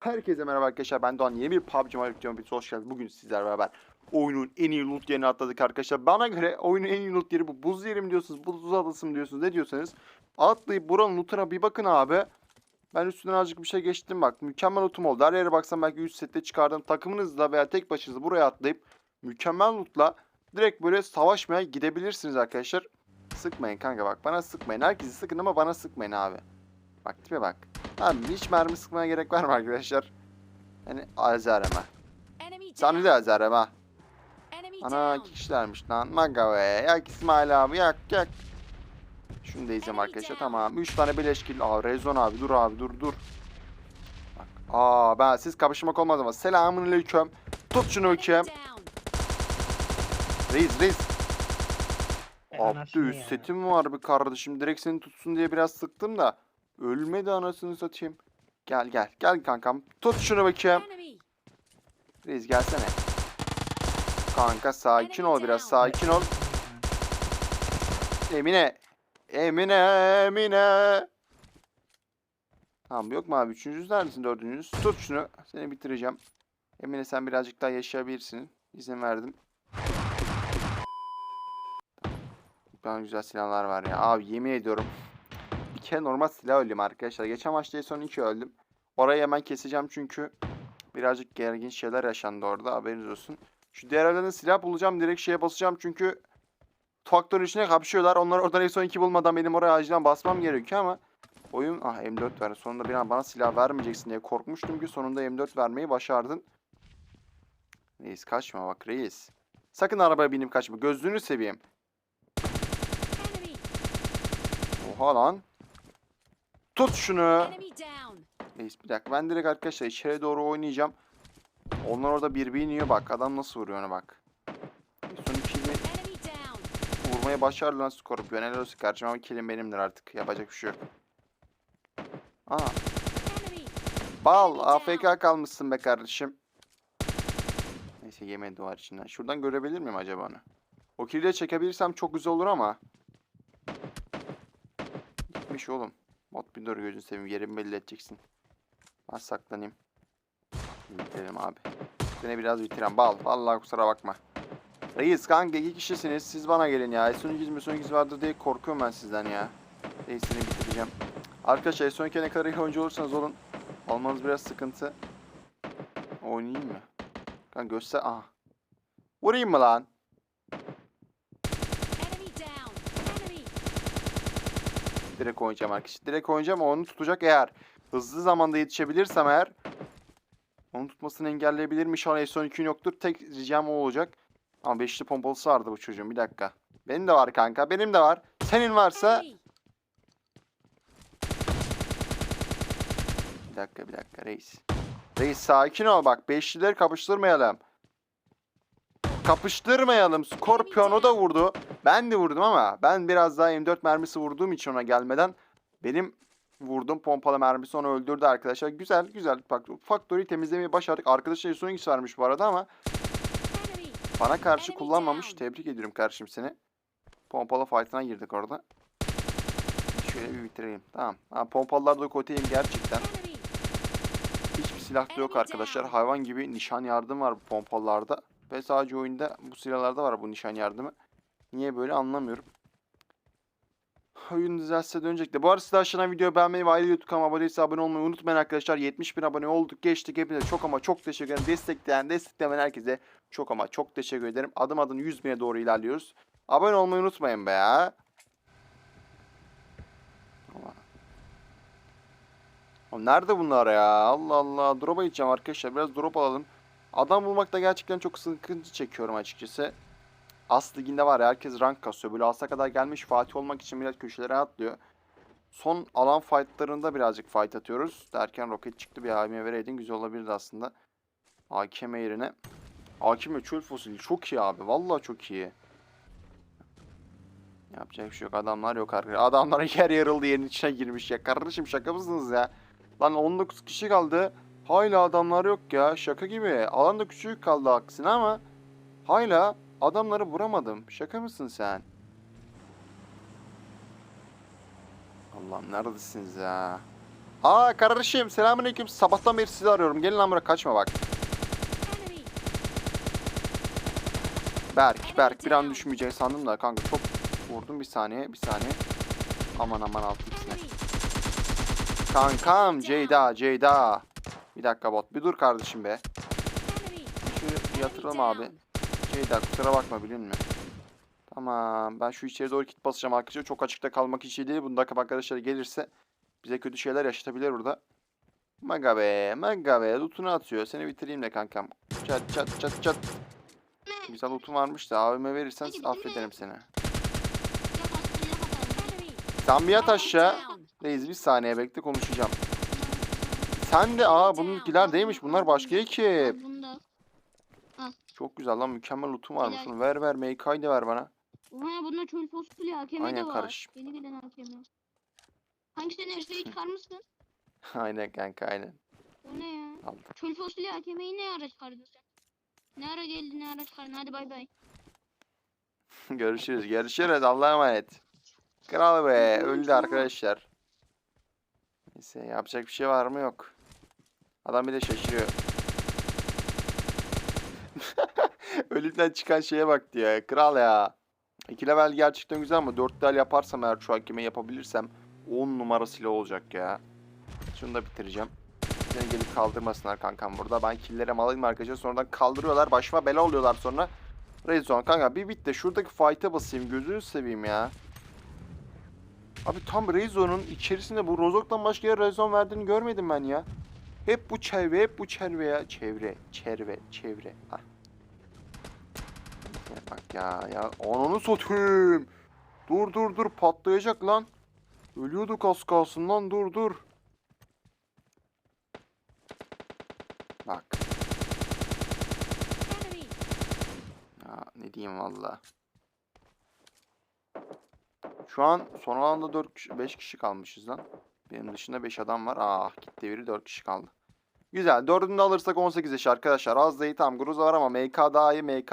Herkese merhaba arkadaşlar ben Doğan yeni bir PUBG Mobile videoma bir hoş geldiniz. Bugün sizlerle beraber oyunun en iyi loot yerini atladık arkadaşlar. Bana göre oyunun en iyi loot yeri bu. Buz yeri mi diyorsunuz, buz adası mı diyorsunuz, ne diyorsanız. Atlayıp buranın lootuna bir bakın abi. Ben üstünden azıcık bir şey geçtim bak. Mükemmel lootum oldu. Her yere baksam belki 100 sette çıkardım. Takımınızla veya tek başınıza buraya atlayıp mükemmel lootla direkt böyle savaşmaya gidebilirsiniz arkadaşlar. Sıkmayın kanka bak. Bana sıkmayın. Herkesi sıkın ama bana sıkmayın abi. Bak tipe bak. Abi hiç mermi sıkmaya gerek var mı arkadaşlar? Yani azarema. Enemy Sana da azarema. Enemy Ana iki kişilermiş lan. Maga be. Yak İsmail abi yak yak. Şunu da izleyeyim arkadaşlar. Tamam. 3 tane beleşkil. Aa Rezon abi dur abi dur dur. Bak. Aa ben siz kapışmak olmaz ama. Selamun aleyküm. Tut şunu down. Reis reis. Abdü üst setim var bir kardeşim. Direkt seni tutsun diye biraz sıktım da. Ölmedi anasını satayım. Gel gel. Gel kankam. Tut şunu bakayım. Reis gelsene. Kanka sakin ol biraz sakin ol. Emine. Emine Emine. Tamam yok mu abi? Üçüncüsü neredesin dördüncüsü? Tut şunu. Seni bitireceğim. Emine sen birazcık daha yaşayabilirsin. İzin verdim. Bana güzel silahlar var ya. Abi yemin ediyorum. Kere normal silah öldüm arkadaşlar. Geçen maçta son iki öldüm. Orayı hemen keseceğim çünkü birazcık gergin şeyler yaşandı orada. Haberiniz olsun. Şu diğer evlerden silah bulacağım. Direkt şeye basacağım çünkü faktörün içine kapışıyorlar. Onlar oradan en son iki bulmadan benim oraya acilen basmam gerekiyor ama oyun ah M4 ver. Sonunda bir an bana silah vermeyeceksin diye korkmuştum ki sonunda M4 vermeyi başardın. Reis kaçma bak reis. Sakın arabaya binip kaçma. Gözlüğünü seveyim. Oha lan. Tut şunu. Reis bir dakika ben direkt arkadaşlar içeri doğru oynayacağım. Onlar orada bir iniyor bak. Adam nasıl vuruyor ona bak. Son iki Enemy down. vurmayı başardı lan Scorpion. Helal olsun kardeşim ama killim benimdir artık. Yapacak bir şey yok. Aa, bal AFK kalmışsın be kardeşim. Neyse yemedi duvar içinden. Şuradan görebilir miyim acaba onu? O killi de çekebilirsem çok güzel olur ama. Gitmiş oğlum. Bot bir dur gözünü seveyim. Yerimi belli edeceksin. Ben saklanayım. Bitirelim abi. Seni biraz bitirem. Bal. Vallahi kusura bakma. Reis kanka iki kişisiniz. Siz bana gelin ya. Son 2 mi son 2 vardı diye korkuyorum ben sizden ya. Reis seni bitireceğim. Arkadaşlar son ne kadar iyi oyuncu olursanız olun. Olmanız biraz sıkıntı. Oynayayım mı? Kanka göster. Aha. Vurayım mı lan? Direkt oynayacağım arkadaşlar. Direkt oynayacağım. Onu tutacak eğer. Hızlı zamanda yetişebilirsem eğer. Onu tutmasını engelleyebilirim. İnşallah son 2 yoktur. Tek ricam o olacak. Ama beşli pompalısı vardı bu çocuğun. Bir dakika. Benim de var kanka. Benim de var. Senin varsa... Bir dakika bir dakika reis. Reis sakin ol bak. Beşlileri kapıştırmayalım. Kapıştırmayalım. Scorpion o da vurdu. Ben de vurdum ama ben biraz daha M4 mermisi vurduğum için ona gelmeden benim vurdum pompalı mermisi onu öldürdü arkadaşlar. Güzel güzel. Bak Factory'i temizlemeyi başardık. Arkadaşlar son ikisi varmış bu arada ama bana karşı kullanmamış. Tebrik ediyorum kardeşim seni. Pompalı fight'ına girdik orada. Şöyle bir bitirelim. Tamam. Ha, pompalılarda kötüyüm gerçekten. Enemy. Hiçbir silah da yok arkadaşlar. Hayvan gibi nişan yardım var bu pompalarda. Ve sadece oyunda bu silahlarda var bu nişan yardımı. Niye böyle anlamıyorum. Oyun düzelse dönecek de. Bu arada size aşağıdan videoyu beğenmeyi ve ayrıca YouTube kanalıma abone değilse abone olmayı unutmayın arkadaşlar. 70 bin abone olduk geçtik. Hepinize çok ama çok teşekkür ederim. Destekleyen, desteklemeyen herkese çok ama çok teşekkür ederim. Adım adım 100 bine doğru ilerliyoruz. Abone olmayı unutmayın be ya. Oğlum Nerede bunlar ya? Allah Allah. Drop'a gideceğim arkadaşlar. Biraz drop alalım. Adam bulmakta gerçekten çok sıkıntı çekiyorum açıkçası. As liginde var ya herkes rank kasıyor. Böyle asa kadar gelmiş Fatih olmak için biraz köşelere atlıyor. Son alan fightlarında birazcık fight atıyoruz. Derken roket çıktı bir AKM vereydin güzel olabilirdi aslında. AKM yerine. AKM çöl fosili çok iyi abi. Vallahi çok iyi. Yapacak bir şey yok. Adamlar yok arkadaşlar. Adamlar yer yarıldı yerin içine girmiş ya. Kardeşim şaka mısınız ya? Lan 19 kişi kaldı. Hala adamlar yok ya. Şaka gibi. Alan da küçük kaldı aksine ama hala adamları vuramadım. Şaka mısın sen? Allah'ım neredesiniz ya? Aa kardeşim selamünaleyküm. Sabahtan beri sizi arıyorum. Gelin lan buraya kaçma bak. Berk, Berk bir an düşmeyeceğini sandım da kanka çok vurdum bir saniye, bir saniye. Aman aman altı ikisine. Kankam Ceyda, Ceyda. Bir dakika bot, bir dur kardeşim be. Şu yatıralım abi. Ceyda kusura bakma biliyor musun? Tamam ben şu içeri doğru kit basacağım arkadaşlar. Çok açıkta kalmak için değil. Bunda arkadaşlar gelirse bize kötü şeyler yaşatabilir burada. Maga be, maga be. Loot'unu atıyor. Seni bitireyim de kankam. Çat çat çat çat. Güzel loot'un varmış da abime verirsen affederim seni. Sen bir yat aşağı. Reis bir saniye bekle konuşacağım. Sen de aa bununkiler değilmiş. Bunlar başka ekip. Çok güzel lan mükemmel loot'um var Helal. Ver ver MK'yı da ver bana. Oha bunda çöl fosfili hakeme Aynen de var. kardeşim. Yeni gelen hakeme. Hangisini Ersoy'u çıkarmışsın? aynen kanka aynen. O ne ya? Aldım. Çöl fosfili hakemeyi ne ara çıkardın sen? Ne ara geldi ne ara çıkardın hadi bay bay. görüşürüz. Görüşürüz. Allah'a emanet. Kral be. Öldü arkadaşlar. Neyse yapacak bir şey var mı yok. Adam bir de şaşırıyor. Ölümden çıkan şeye bak ya. Kral ya. 2 level gerçekten güzel ama 4 level yaparsam eğer şu hakeme yapabilirsem 10 numarasıyla olacak ya. Şunu da bitireceğim. Seni gelip kaldırmasınlar kankam burada. Ben killere malayım arkadaşlar. Sonradan kaldırıyorlar. Başıma bela oluyorlar sonra. Rezon kanka bir bit de şuradaki fight'a basayım. Gözünü seveyim ya. Abi tam Rezon'un içerisinde bu Rozok'tan başka yere Rezon verdiğini görmedim ben ya. Hep bu çevre, hep bu çevre ya. Çevre, çevre, çevre. Ah. Bak ya, ya. Ananı satayım. Dur dur dur patlayacak lan. Ölüyorduk az kalsın lan dur dur. Bak. Ya ne diyeyim valla. Şu an son alanda 4 kişi, 5 kişi kalmışız lan. Benim dışında 5 adam var. Ah gitti biri 4 kişi kaldı. Güzel. Dördünü de alırsak 18 yaş arkadaşlar. Az değil tam Groza var ama MK daha iyi. MK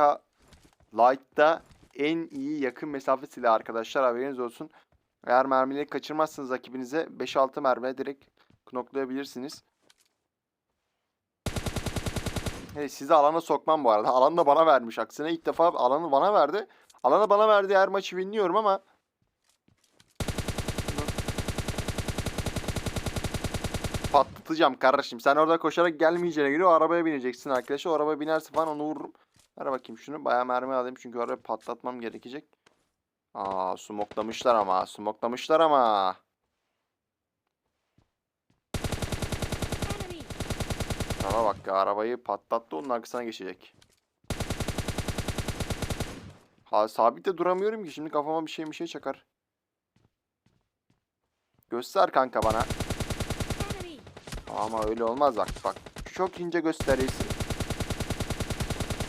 Light'ta en iyi yakın mesafe silahı arkadaşlar. Haberiniz olsun. Eğer mermileri kaçırmazsanız rakibinize 5-6 mermiyle direkt knoklayabilirsiniz. Evet, sizi alana sokmam bu arada. Alanı da bana vermiş. Aksine ilk defa alanı bana verdi. Alanı bana verdiği her maçı winliyorum ama patlatacağım kardeşim. Sen orada koşarak gelmeyeceğine göre o arabaya bineceksin arkadaşlar. O arabaya binerse falan onu vururum. Ver bakayım şunu. Bayağı mermi alayım çünkü oraya patlatmam gerekecek. Aa smoklamışlar ama. Smoklamışlar ama. Araba bak ya arabayı patlattı onun arkasına geçecek. Ha sabitte duramıyorum ki şimdi kafama bir şey bir şey çakar. Göster kanka bana. Ama öyle olmaz bak bak. Çok ince gösterirsin.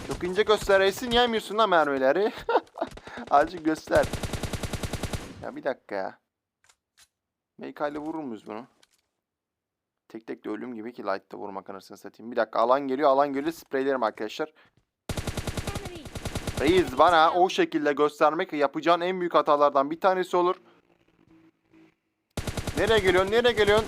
Çok ince gösterirsin yemiyorsun lan mermileri. Azıcık göster. Ya bir dakika ya. İle vurur muyuz bunu? Tek tek de ölüm gibi ki light'ta vurmak anasını satayım. Bir dakika alan geliyor alan geliyor spreylerim arkadaşlar. Reis bana o şekilde göstermek yapacağın en büyük hatalardan bir tanesi olur. Nereye geliyorsun? Nereye geliyorsun?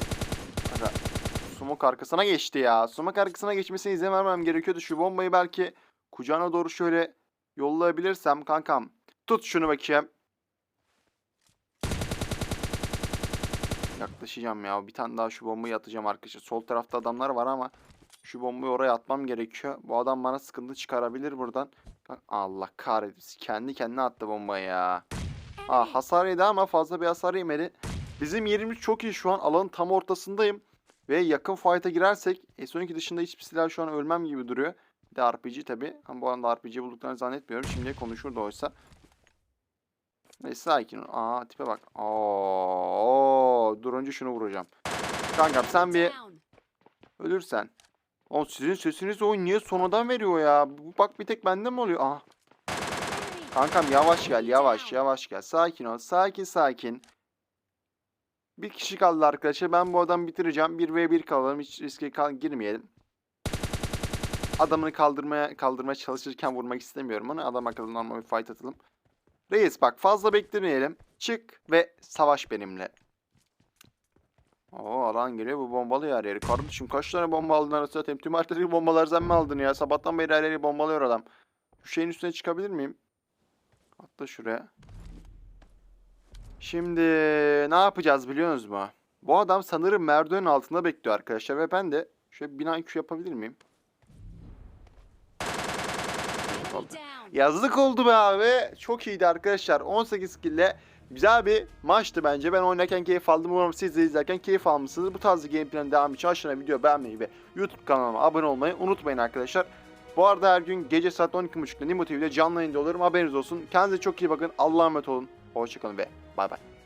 Sumuk arkasına geçti ya. Sumuk arkasına geçmesine izin vermem gerekiyordu. Şu bombayı belki kucağına doğru şöyle yollayabilirsem kankam. Tut şunu bakayım. Yaklaşacağım ya. Bir tane daha şu bombayı atacağım arkadaşlar. Sol tarafta adamlar var ama şu bombayı oraya atmam gerekiyor. Bu adam bana sıkıntı çıkarabilir buradan. Allah kahretsin. Kendi kendine attı bombayı ya. Ah Enemy. hasar yedi ama fazla bir hasar yemedi. Bizim yerimiz çok iyi şu an. Alanın tam ortasındayım. Ve yakın fight'a girersek S12 dışında hiçbir silah şu an ölmem gibi duruyor. De RPG tabi. Ama bu anda RPG bulduklarını zannetmiyorum. Şimdiye konuşurdu oysa. Neyse sakin ol. Aa tipe bak. Oo, dur önce şunu vuracağım. Kankam sen bir ölürsen. O sizin sesiniz o niye sonradan veriyor ya? Bak bir tek bende mi oluyor? Enemy. Kankam yavaş gel, yavaş, yavaş gel. Sakin ol, sakin sakin. Bir kişi kaldı arkadaşlar. Ben bu adamı bitireceğim. 1v1 kalalım. Hiç riske girmeyelim. Adamını kaldırmaya kaldırmaya çalışırken vurmak istemiyorum onu. Adam akıllı normal bir fight atalım. Reis bak fazla beklemeyelim. Çık ve savaş benimle. Oo alan geliyor bu bombalı her yeri. Kardeşim kaç tane bomba aldın arası satayım. Tüm haritadaki bombaları sen mi aldın ya? Sabahtan beri her yeri bombalıyor adam. Şu şeyin üstüne çıkabilir miyim? Atla şuraya. Şimdi ne yapacağız biliyorsunuz mu? Bu adam sanırım merdivenin altında bekliyor arkadaşlar ve ben de şöyle bina yapabilir miyim? Yazlık oldu be abi. Çok iyiydi arkadaşlar. 18 kill güzel bir maçtı bence. Ben oynarken keyif aldım. Umarım siz de izlerken keyif almışsınız. Bu tarz gameplay'in devamı için aşağıya video beğenmeyi ve YouTube kanalıma abone olmayı unutmayın arkadaşlar. Bu arada her gün gece saat 12.30'da Nimo TV'de canlı yayında olurum. Haberiniz olsun. Kendinize çok iyi bakın. Allah'a emanet olun. Hoşçakalın ve bay bay.